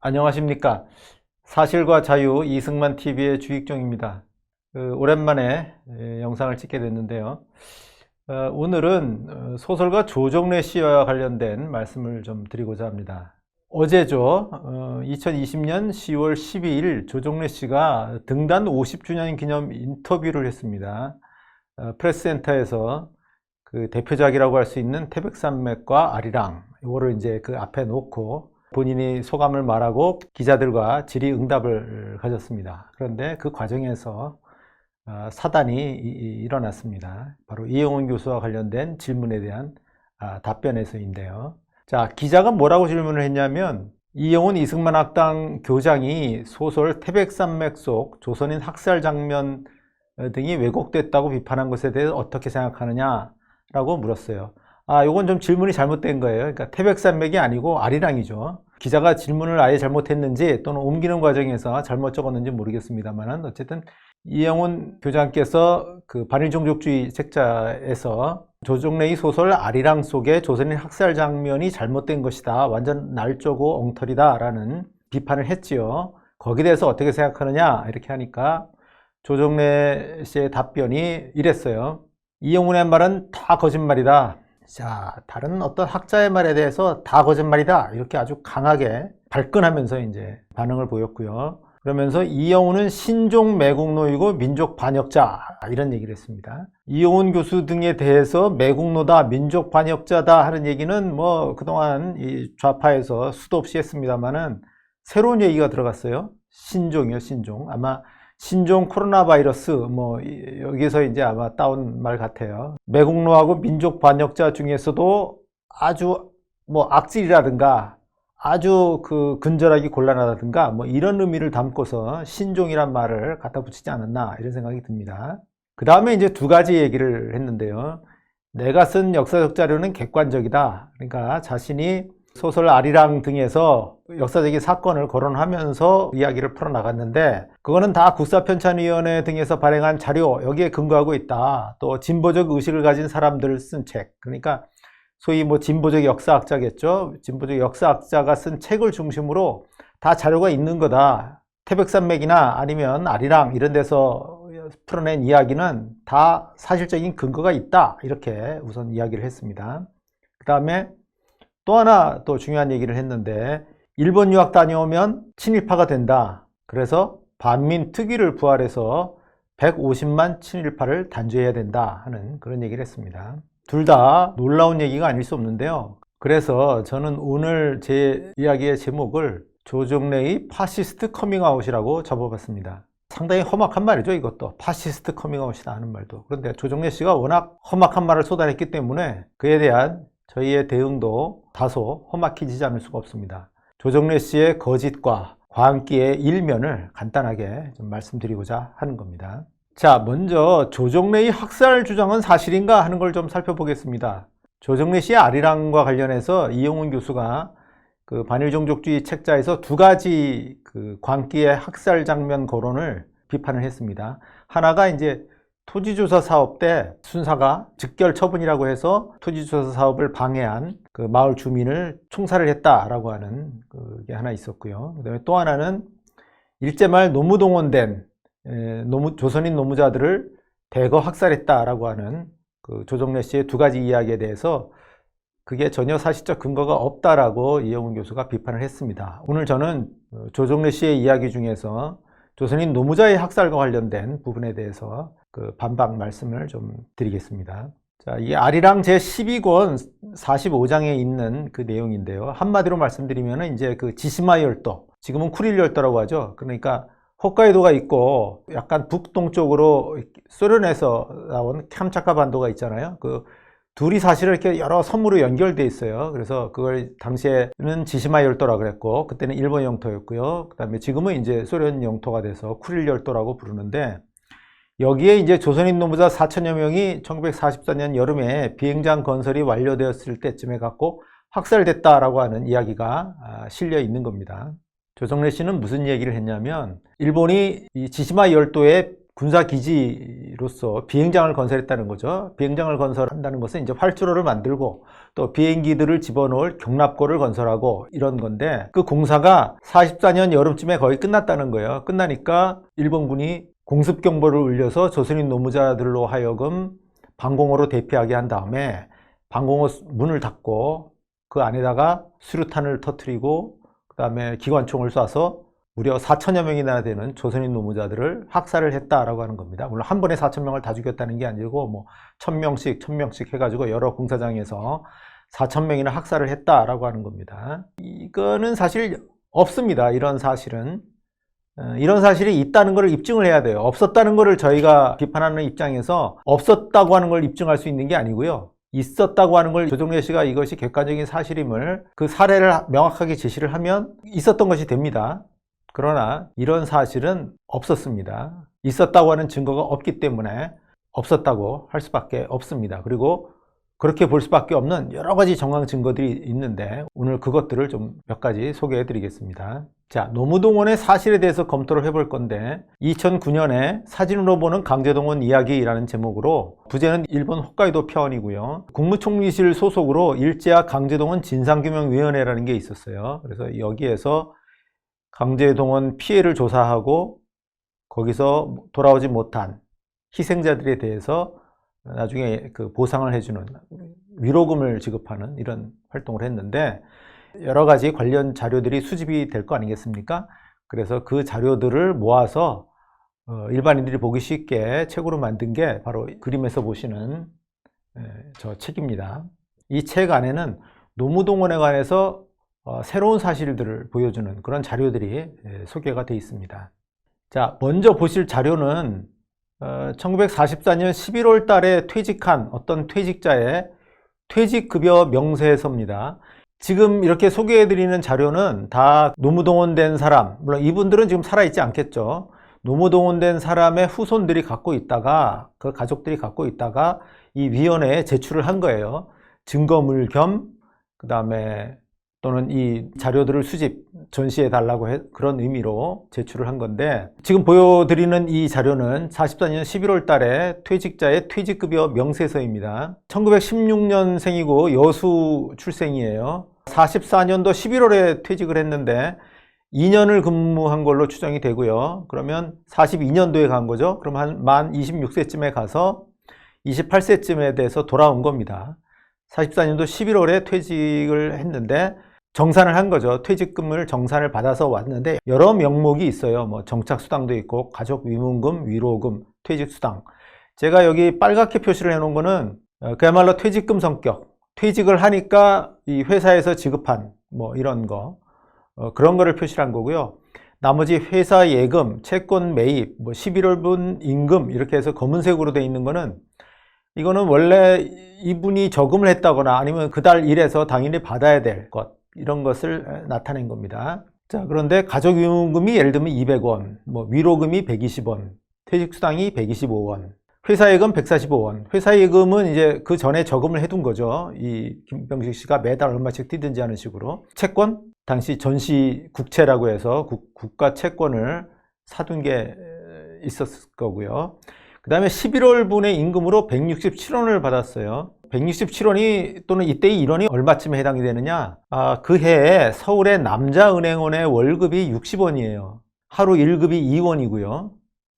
안녕하십니까. 사실과 자유 이승만 TV의 주익종입니다. 그, 오랜만에 예, 영상을 찍게 됐는데요. 어, 오늘은 어, 소설가 조정래 씨와 관련된 말씀을 좀 드리고자 합니다. 어제죠. 어, 2020년 10월 12일 조정래 씨가 등단 50주년 기념 인터뷰를 했습니다. 어, 프레스센터에서 그 대표작이라고 할 수 있는 태백산맥과 아리랑 이거를 이제 그 앞에 놓고 본인이 소감을 말하고 기자들과 질의응답을 가졌습니다. 그런데 그 과정에서 어, 사단이 일어났습니다. 바로 이영훈 교수와 관련된 질문에 대한 아, 답변에서인데요. 자, 기자가 뭐라고 질문을 했냐면 이영훈 이승만 학당 교장이 소설 태백산맥 속 조선인 학살 장면 어, 등이 왜곡됐다고 비판한 것에 대해 어떻게 생각하느냐라고 물었어요. 아, 요건 좀 질문이 잘못된 거예요. 그러니까 태백산맥이 아니고 아리랑이죠. 기자가 질문을 아예 잘못했는지 또는 옮기는 과정에서 잘못 적었는지 모르겠습니다만은 어쨌든 이영훈 교장께서 그 반일종족주의 책자에서 조정래의 소설 아리랑 속에 조선인 학살 장면이 잘못된 것이다. 완전 날조고 엉터리다 라는 비판을 했지요. 거기에 대해서 어떻게 생각하느냐 이렇게 하니까 조정래 씨의 답변이 이랬어요. 이영훈의 말은 다 거짓말이다. 자, 다른 어떤 학자의 말에 대해서 다 거짓말이다. 이렇게 아주 강하게 발끈하면서 이제 반응을 보였고요. 그러면서 이영훈은 신종 매국노이고 민족 반역자 이런 얘기를 했습니다. 이영훈 교수 등에 대해서 매국노다, 민족 반역자다 하는 얘기는 뭐 그동안 이 좌파에서 수도 없이 했습니다만은 새로운 얘기가 들어갔어요. 신종이요, 신종. 아마 신종 코로나 바이러스 뭐 이- 여기서 이제 아마 따온 말 같아요. 매국노하고 민족 반역자 중에서도 아주 뭐 악질이라든가 아주 그 근절하기 곤란하다든가 뭐 이런 의미를 담고서 신종이란 말을 갖다 붙이지 않았나 이런 생각이 듭니다. 그 다음에 이제 두 가지 얘기를 했는데요. 내가 쓴 역사적 자료는 객관적이다. 그러니까 자신이 소설 아리랑 등에서 역사적인 사건을 거론하면서 이야기를 풀어나갔는데 그거는 다 국사편찬위원회 등에서 발행한 자료 여기에 근거하고 있다. 또 진보적 의식을 가진 사람들을 쓴 책. 그러니까 소위 뭐 진보적 역사학자겠죠. 진보적 역사학자가 쓴 책을 중심으로 다 자료가 있는 거다. 태백산맥이나 아니면 아리랑 이런 데서 풀어낸 이야기는 다 사실적인 근거가 있다. 이렇게 우선 이야기를 했습니다. 그 다음에 또 하나 또 중요한 얘기를 했는데 일본 유학 다녀오면 친일파가 된다. 그래서 반민 특위를 부활해서 150만 친일파를 단죄해야 된다 하는 그런 얘기를 했습니다. 둘 다 놀라운 얘기가 아닐 수 없는데요. 그래서 저는 오늘 제 이야기의 제목을 조정래의 파시스트 커밍아웃이라고 접어봤습니다. 상당히 험악한 말이죠, 이것도. 파시스트 커밍아웃이다 하는 말도. 그런데 조정래 씨가 워낙 험악한 말을 쏟아냈기 때문에 그에 대한 저희의 대응도 다소 험악해지지 않을 수가 없습니다. 조정래 씨의 거짓과 광기의 일면을 간단하게 좀 말씀드리고자 하는 겁니다. 자, 먼저 조정래의 학살 주장은 사실인가 하는 걸 좀 살펴보겠습니다. 조정래 씨의 아리랑과 관련해서 이용훈 교수가 그 반일종족주의 책자에서 두 가지 그 광기의 학살 장면 거론을 비판을 했습니다. 하나가 이제 토지조사 사업 때 순사가 즉결 처분이라고 해서 토지조사 사업을 방해한 그 마을 주민을 총살을 했다라고 하는 그게 하나 있었고요. 그다음에 또 하나는 일제말 노무동원된 에, 노무, 조선인 노무자들을 대거 학살했다라고 하는 그 조정래 씨의 두 가지 이야기에 대해서 그게 전혀 사실적 근거가 없다라고 이영훈 교수가 비판을 했습니다. 오늘 저는 어, 조정래 씨의 이야기 중에서 조선인 노무자의 학살과 관련된 부분에 대해서 그 반박 말씀을 좀 드리겠습니다. 자, 이 아리랑 제 12권 45장에 있는 그 내용인데요. 한마디로 말씀드리면 이제 그 지시마 열도, 지금은 쿠릴 열도라고 하죠. 그러니까 홋카이도가 있고 약간 북동쪽으로 소련에서 나온 캄차카 반도가 있잖아요. 그 둘이 사실은 이렇게 여러 섬으로 연결돼 있어요. 그래서 그걸 당시에는 지시마 열도라 그랬고 그때는 일본 영토였고요. 그다음에 지금은 이제 소련 영토가 돼서 쿠릴 열도라고 부르는데 여기에 이제 조선인 노무자 4천여 명이 1944년 여름에 비행장 건설이 완료되었을 때쯤에 갖고 학살됐다라고 하는 이야기가 아, 실려 있는 겁니다. 조정래 씨는 무슨 얘기를 했냐면 일본이 이 지시마 열도에 군사 기지로서 비행장을 건설했다는 거죠. 비행장을 건설한다는 것은 이제 활주로를 만들고 또 비행기들을 집어넣을 경납고를 건설하고 이런 건데 그 공사가 44년 여름쯤에 거의 끝났다는 거예요. 끝나니까 일본군이 공습 경보를 울려서 조선인 노무자들로 하여금 방공호로 대피하게 한 다음에 방공호 문을 닫고 그 안에다가 수류탄을 터트리고 그 다음에 기관총을 쏴서 무려 4천여 명이나 되는 조선인 노무자들을 학살을 했다라고 하는 겁니다. 물론 한 번에 4천 명을 다 죽였다는 게 아니고 뭐 1000명씩 1000명씩 해가지고 여러 공사장에서 4천 명이나 학살을 했다라고 하는 겁니다. 이거는 사실 없습니다. 이런 사실은. 어, 이런 사실이 있다는 것을 입증을 해야 돼요. 없었다는 것을 저희가 비판하는 입장에서 없었다고 하는 걸 입증할 수 있는 게 아니고요. 있었다고 하는 걸 조정래 씨가 이것이 객관적인 사실임을 그 사례를 명확하게 제시를 하면 있었던 것이 됩니다. 그러나 이런 사실은 없었습니다. 있었다고 하는 증거가 없기 때문에 없었다고 할 수밖에 없습니다. 그리고 그렇게 볼 수밖에 없는 여러 가지 정황 증거들이 있는데 오늘 그것들을 좀 몇 가지 소개해 드리겠습니다. 자, 노무동원의 사실에 대해서 검토를 해볼 건데 2009년에 사진으로 보는 강제동원 이야기라는 제목으로 부제는 일본 홋카이도 편이고요. 국무총리실 소속으로 일제와 강제동원 진상규명위원회라는 게 있었어요. 그래서 여기에서 강제동원 피해를 조사하고 거기서 돌아오지 못한 희생자들에 대해서 나중에 그 보상을 해주는 위로금을 지급하는 이런 활동을 했는데 여러 가지 관련 자료들이 수집이 될 거 아니겠습니까? 그래서 그 자료들을 모아서 어, 일반인들이 보기 쉽게 책으로 만든 게 바로 그림에서 보시는 저 책입니다. 이 책 안에는 노무동원에 관해서 어, 새로운 사실들을 보여주는 그런 자료들이 소개가 되어 있습니다. 자, 먼저 보실 자료는 1944년 11월 달에 퇴직한 어떤 퇴직자의 퇴직급여 명세서입니다. 지금 이렇게 소개해드리는 자료는 다 노무동원된 사람, 물론 이분들은 지금 살아있지 않겠죠. 노무동원된 사람의 후손들이 갖고 있다가, 그 가족들이 갖고 있다가 이 위원회에 제출을 한 거예요. 증거물 겸, 그 다음에 또는 이 자료들을 수집, 전시해 달라고 해, 그런 의미로 제출을 한 건데 지금 보여드리는 이 자료는 44년 11월 달에 퇴직자의 퇴직급여 명세서입니다. 1916년생이고 여수 출생이에요. 44년도 11월에 퇴직을 했는데 2년을 근무한 걸로 추정이 되고요. 그러면 42년도에 간 거죠. 그럼 한 만 26세쯤에 가서 28세쯤에 돼서 돌아온 겁니다. 44년도 11월에 퇴직을 했는데 정산을 한 거죠. 퇴직금을 정산을 받아서 왔는데 여러 명목이 있어요. 뭐 정착수당도 있고 가족 위문금, 위로금, 퇴직수당. 제가 여기 빨갛게 표시를 해놓은 거는 어, 그야말로 퇴직금 성격. 퇴직을 하니까 이 회사에서 지급한 뭐 이런 거 어, 그런 거를 표시한 거고요. 나머지 회사 예금, 채권 매입, 뭐 11월분 임금 이렇게 해서 검은색으로 돼 있는 거는 이거는 원래 이분이 저금을 했다거나 아니면 그달 일해서 당연히 받아야 될 것. 이런 것을 나타낸 겁니다. 자, 그런데 가족위문금이 예를 들면 200원, 뭐 위로금이 120원, 퇴직수당이 125원, 회사예금 145원. 회사예금은 이제 그 전에 저금을 해둔 거죠. 이 김병식 씨가 매달 얼마씩 뛰든지 하는 식으로. 채권? 당시 전시 국채라고 해서 국, 국가 채권을 사둔 게 있었을 거고요. 그 다음에 11월분의 임금으로 167원을 받았어요. 167원이 또는 이때의 1원이 얼마쯤에 해당이 되느냐? 아, 그 해에 서울의 남자은행원의 월급이 60원이에요. 하루 1급이 2원이고요.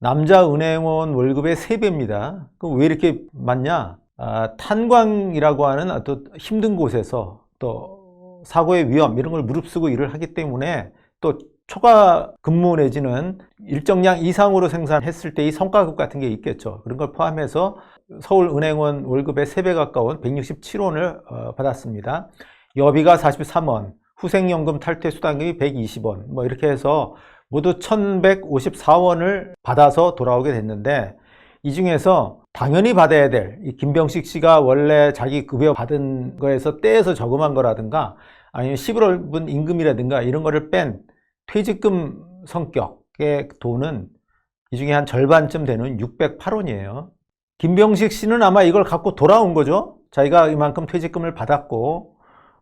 남자 은행원 월급의 3배입니다. 그럼 왜 이렇게 많냐? 아, 탄광이라고 하는 아주 힘든 곳에서 또 사고의 위험 이런 걸 무릅쓰고 일을 하기 때문에 또 초과 근무 내지는 일정량 이상으로 생산했을 때의 성과급 같은 게 있겠죠. 그런 걸 포함해서 서울은행원 월급의 3배 가까운 167원을 어, 받았습니다. 여비가 43원, 후생연금 탈퇴 수당금이 120원, 뭐 이렇게 해서 모두 1154원을 받아서 돌아오게 됐는데 이 중에서 당연히 받아야 될 이 김병식 씨가 원래 자기 급여 받은 거에서 떼서 저금한 거라든가 아니면 11월분 임금이라든가 이런 거를 뺀 퇴직금 성격의 돈은 이 중에 한 절반쯤 되는 608원이에요. 김병식 씨는 아마 이걸 갖고 돌아온 거죠. 자기가 이만큼 퇴직금을 받았고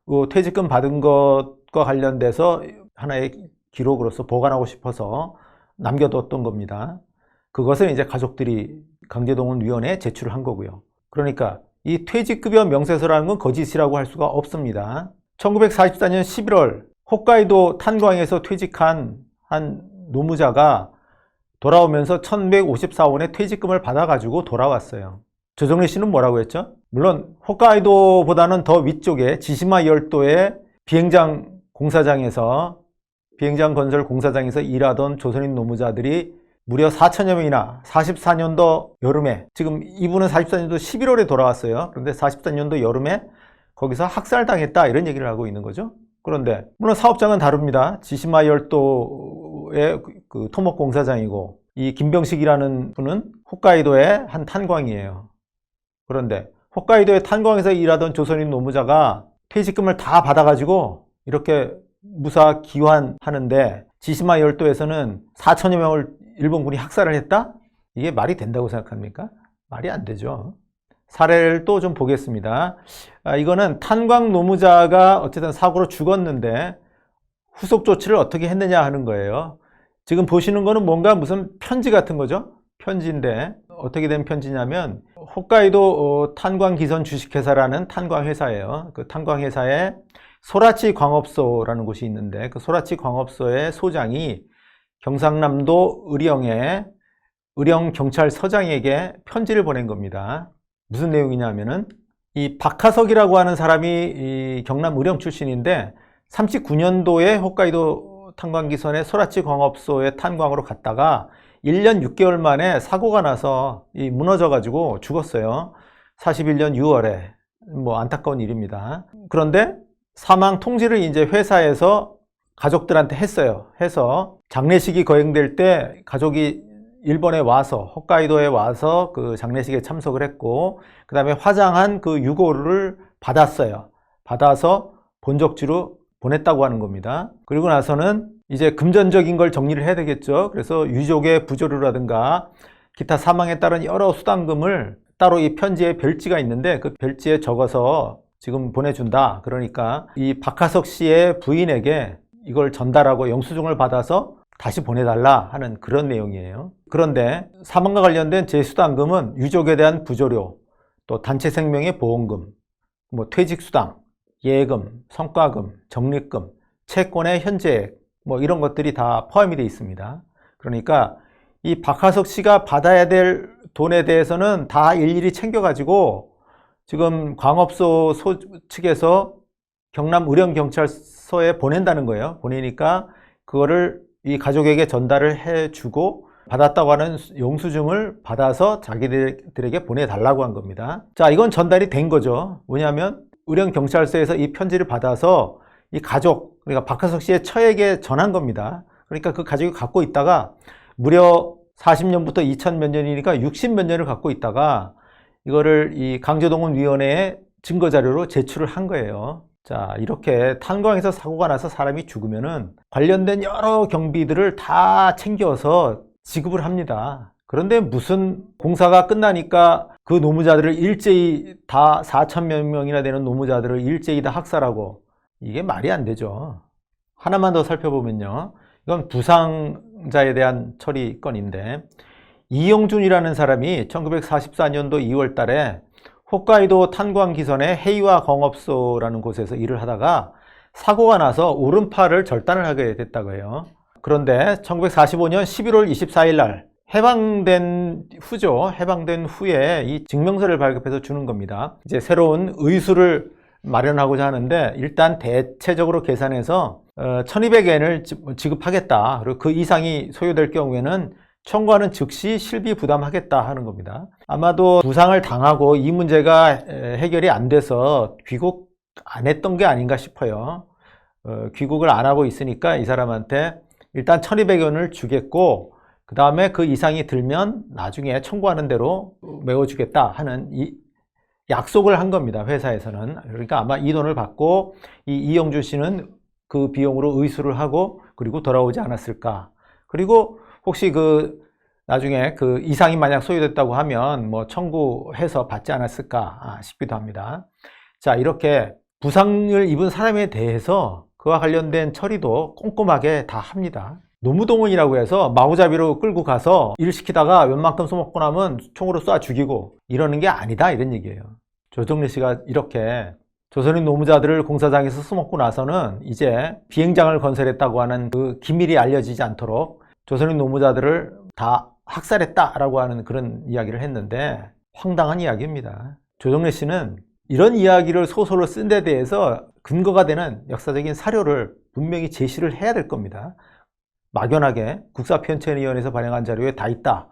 그 퇴직금 받은 것과 관련돼서 하나의 기록으로서 보관하고 싶어서 남겨뒀던 겁니다. 그것을 이제 가족들이 강제동원위원회에 제출을 한 거고요. 그러니까 이 퇴직급여 명세서라는 건 거짓이라고 할 수가 없습니다. 1944년 11월 홋카이도 탄광에서 퇴직한 한 노무자가 돌아오면서 1154원의 퇴직금을 받아가지고 돌아왔어요. 조정래 씨는 뭐라고 했죠? 물론 홋카이도보다는 더 위쪽에 지시마 열도의 비행장 공사장에서 비행장 건설 공사장에서 일하던 조선인 노무자들이 무려 4천여 명이나 44년도 여름에 지금 이분은 44년도 11월에 돌아왔어요. 그런데 44년도 여름에 거기서 학살당했다 이런 얘기를 하고 있는 거죠. 그런데 물론 사업장은 다릅니다. 지시마 열도의 그 토목 공사장이고 이 김병식이라는 분은 홋카이도의 한 탄광이에요. 그런데 홋카이도의 탄광에서 일하던 조선인 노무자가 퇴직금을 다 받아가지고 이렇게 무사 기환하는데 지시마 열도에서는 4천여 명을 일본군이 학살을 했다? 이게 말이 된다고 생각합니까? 말이 안 되죠. 사례를 또 좀 보겠습니다. 아, 이거는 탄광 노무자가 어쨌든 사고로 죽었는데 후속 조치를 어떻게 했느냐 하는 거예요. 지금 보시는 거는 뭔가 무슨 편지 같은 거죠. 편지인데 어떻게 된 편지냐면 홋카이도 어, 탄광기선 주식회사라는 탄광회사예요. 그 탄광회사에 소라치 광업소라는 곳이 있는데 그 소라치 광업소의 소장이 경상남도 의령의 의령 경찰서장에게 편지를 보낸 겁니다. 무슨 내용이냐면은 이 박하석이라고 하는 사람이 이 경남 의령 출신인데 39년도에 홋카이도 탄광기선의 소라치 광업소에 탄광으로 갔다가 1년 6개월 만에 사고가 나서 이 무너져 가지고 죽었어요. 41년 6월에 뭐 안타까운 일입니다. 그런데 사망 통지를 이제 회사에서 가족들한테 했어요. 해서 장례식이 거행될 때 가족이 일본에 와서 홋카이도에 와서 그 장례식에 참석을 했고 그 다음에 화장한 그 유고를 받았어요. 받아서 본적지로 보냈다고 하는 겁니다. 그리고 나서는 이제 금전적인 걸 정리를 해야 되겠죠. 그래서 유족의 부조료라든가 기타 사망에 따른 여러 수당금을 따로 이 편지에 별지가 있는데 그 별지에 적어서 지금 보내준다. 그러니까 이 박하석 씨의 부인에게 이걸 전달하고 영수증을 받아서 다시 보내달라 하는 그런 내용이에요. 그런데 사망과 관련된 재수당금은 유족에 대한 부조료, 또 단체 생명의 보험금, 뭐 퇴직수당, 예금, 성과금, 적립금, 채권의 현재액, 뭐 이런 것들이 다 포함이 되어 있습니다. 그러니까 이 박하석 씨가 받아야 될 돈에 대해서는 다 일일이 챙겨가지고 지금 광업소 소 측에서 경남 의령 경찰서에 보낸다는 거예요. 보내니까 그거를 이 가족에게 전달을 해주고 받았다고 하는 영수증을 받아서 자기들에게 보내달라고 한 겁니다. 자, 이건 전달이 된 거죠. 뭐냐면 의령 경찰서에서 이 편지를 받아서 이 가족, 그러니까 박하석 씨의 처에게 전한 겁니다. 그러니까 그 가족이 갖고 있다가 무려 40년부터 2000 몇 년이니까 60 몇 년을 갖고 있다가 이거를 이 강제동원 위원회에 증거 자료로 제출을 한 거예요. 자, 이렇게 탄광에서 사고가 나서 사람이 죽으면은 관련된 여러 경비들을 다 챙겨서 지급을 합니다. 그런데 무슨 공사가 끝나니까 그 노무자들을 일제히 다 4천 몇 명이나 되는 노무자들을 일제히 다 학살하고 이게 말이 안 되죠. 하나만 더 살펴보면요. 이건 부상자에 대한 처리 건인데 이영준이라는 사람이 1944년도 2월 달에 홋카이도 탄광기선의 헤이와 광업소라는 곳에서 일을 하다가 사고가 나서 오른팔을 절단을 하게 됐다고 해요. 그런데 1945년 11월 24일 날 해방된 후죠. 해방된 후에 이 증명서를 발급해서 주는 겁니다. 이제 새로운 의수를 마련하고자 하는데 일단 대체적으로 계산해서 1200엔을 지급하겠다. 그리고 그 이상이 소요될 경우에는 청구하는 즉시 실비 부담하겠다 하는 겁니다. 아마도 부상을 당하고 이 문제가 해결이 안 돼서 귀국 안 했던 게 아닌가 싶어요. 어, 귀국을 안 하고 있으니까 이 사람한테 일단 1200원을 주겠고 그 다음에 그 이상이 들면 나중에 청구하는 대로 메워주겠다 하는 이 약속을 한 겁니다. 회사에서는. 그러니까 아마 이 돈을 받고 이 이영주 씨는 그 비용으로 의수를 하고 그리고 돌아오지 않았을까. 그리고 혹시 그 나중에 그 이상이 만약 소요됐다고 하면 뭐 청구해서 받지 않았을까 아, 싶기도 합니다. 자, 이렇게 부상을 입은 사람에 대해서 그와 관련된 처리도 꼼꼼하게 다 합니다. 노무동원이라고 해서 마구잡이로 끌고 가서 일 시키다가 웬만큼 써먹고 나면 총으로 쏴 죽이고 이러는 게 아니다 이런 얘기예요. 조정래 씨가 이렇게 조선인 노무자들을 공사장에서 써먹고 나서는 이제 비행장을 건설했다고 하는 그 기밀이 알려지지 않도록 조선인 노무자들을 다 학살했다라고 하는 그런 이야기를 했는데 황당한 이야기입니다. 조정래 씨는 이런 이야기를 소설로 쓴 데 대해서 근거가 되는 역사적인 사료를 분명히 제시를 해야 될 겁니다. 막연하게 국사편찬위원회에서 발행한 자료에 다 있다.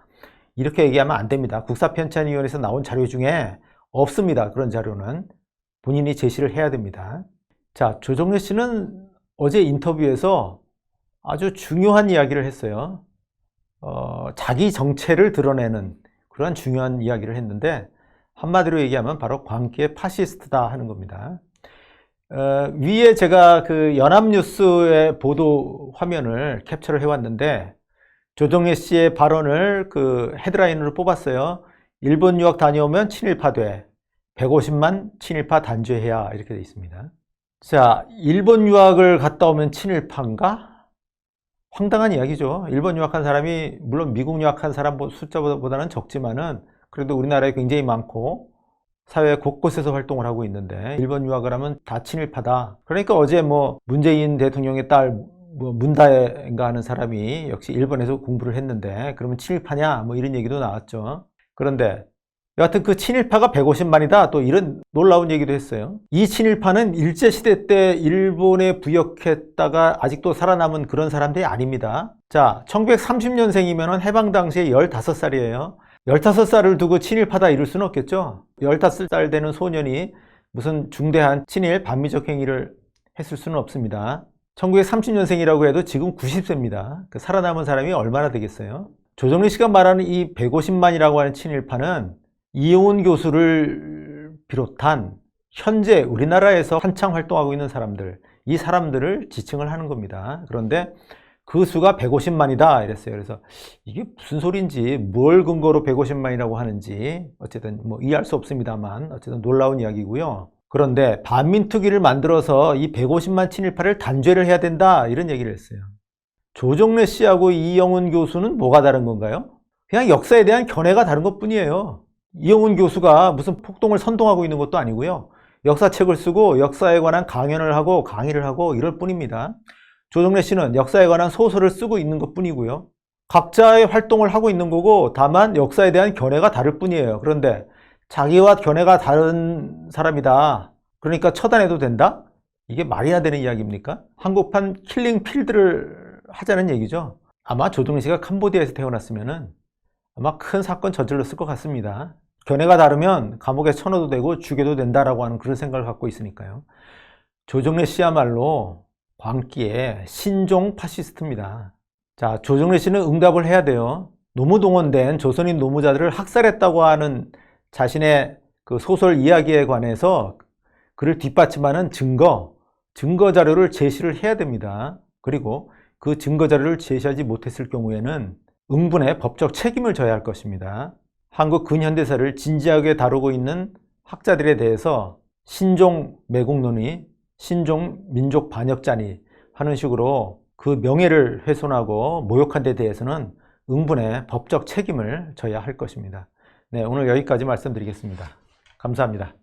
이렇게 얘기하면 안 됩니다. 국사편찬위원회에서 나온 자료 중에 없습니다. 그런 자료는 본인이 제시를 해야 됩니다. 자, 조정래 씨는 어제 인터뷰에서 아주 중요한 이야기를 했어요. 어, 자기 정체를 드러내는 그런 중요한 이야기를 했는데 한마디로 얘기하면 바로 광기의 파시스트다 하는 겁니다. 어, 위에 제가 그 연합뉴스의 보도 화면을 캡처를 해왔는데 조정래 씨의 발언을 그 헤드라인으로 뽑았어요. 일본 유학 다녀오면 친일파 돼. 150만 친일파 단죄해야 이렇게 되어 있습니다. 자, 일본 유학을 갔다 오면 친일파인가? 황당한 이야기죠. 일본 유학한 사람이 물론 미국 유학한 사람 숫자보다는 적지만은 그래도 우리나라에 굉장히 많고 사회 곳곳에서 활동을 하고 있는데 일본 유학을 하면 다 친일파다. 그러니까 어제 뭐 문재인 대통령의 딸 뭐 문다혜인가 하는 사람이 역시 일본에서 공부를 했는데 그러면 친일파냐 뭐 이런 얘기도 나왔죠. 그런데 여하튼 그 친일파가 150만이다 또 이런 놀라운 얘기도 했어요. 이 친일파는 일제시대 때 일본에 부역했다가 아직도 살아남은 그런 사람들이 아닙니다. 자, 1930년생이면 해방 당시에 15살이에요. 15살을 두고 친일파다 이럴 수는 없겠죠. 15살 되는 소년이 무슨 중대한 친일 반미적 행위를 했을 수는 없습니다. 1930년생이라고 해도 지금 90세입니다. 그 살아남은 사람이 얼마나 되겠어요? 조정래 씨가 말하는 이 150만이라고 하는 친일파는 이용훈 교수를 비롯한 현재 우리나라에서 한창 활동하고 있는 사람들, 이 사람들을 지칭을 하는 겁니다. 그런데 그 수가 150만이다 이랬어요. 그래서 이게 무슨 소리인지 뭘 근거로 150만이라고 하는지 어쨌든 뭐 이해할 수 없습니다만 어쨌든 놀라운 이야기고요. 그런데 반민특위를 만들어서 이 150만 친일파를 단죄를 해야 된다 이런 얘기를 했어요. 조정래 씨하고 이영훈 교수는 뭐가 다른 건가요? 그냥 역사에 대한 견해가 다른 것 뿐이에요. 이영훈 교수가 무슨 폭동을 선동하고 있는 것도 아니고요. 역사책을 쓰고 역사에 관한 강연을 하고 강의를 하고 이럴 뿐입니다. 조정래 씨는 역사에 관한 소설을 쓰고 있는 것 뿐이고요. 각자의 활동을 하고 있는 거고 다만 역사에 대한 견해가 다를 뿐이에요. 그런데 자기와 견해가 다른 사람이다. 그러니까 처단해도 된다? 이게 말이나 되는 이야기입니까? 한국판 킬링 필드를 하자는 얘기죠. 아마 조정래 씨가 캄보디아에서 태어났으면은 아마 큰 사건 저질렀을 것 같습니다. 견해가 다르면 감옥에 쳐넣어도 되고 죽여도 된다라고 하는 그런 생각을 갖고 있으니까요. 조정래 씨야말로 광기의 신종 파시스트입니다. 자, 조정래 씨는 응답을 해야 돼요. 노무동원된 조선인 노무자들을 학살했다고 하는 자신의 그 소설 이야기에 관해서 그를 뒷받침하는 증거, 증거 자료를 제시를 해야 됩니다. 그리고 그 증거 자료를 제시하지 못했을 경우에는 응분의 법적 책임을 져야 할 것입니다. 한국 근현대사를 진지하게 다루고 있는 학자들에 대해서 신종 매국론이 신종 민족 반역자니 하는 식으로 그 명예를 훼손하고 모욕한 데 대해서는 응분의 법적 책임을 져야 할 것입니다. 네, 오늘 여기까지 말씀드리겠습니다. 감사합니다.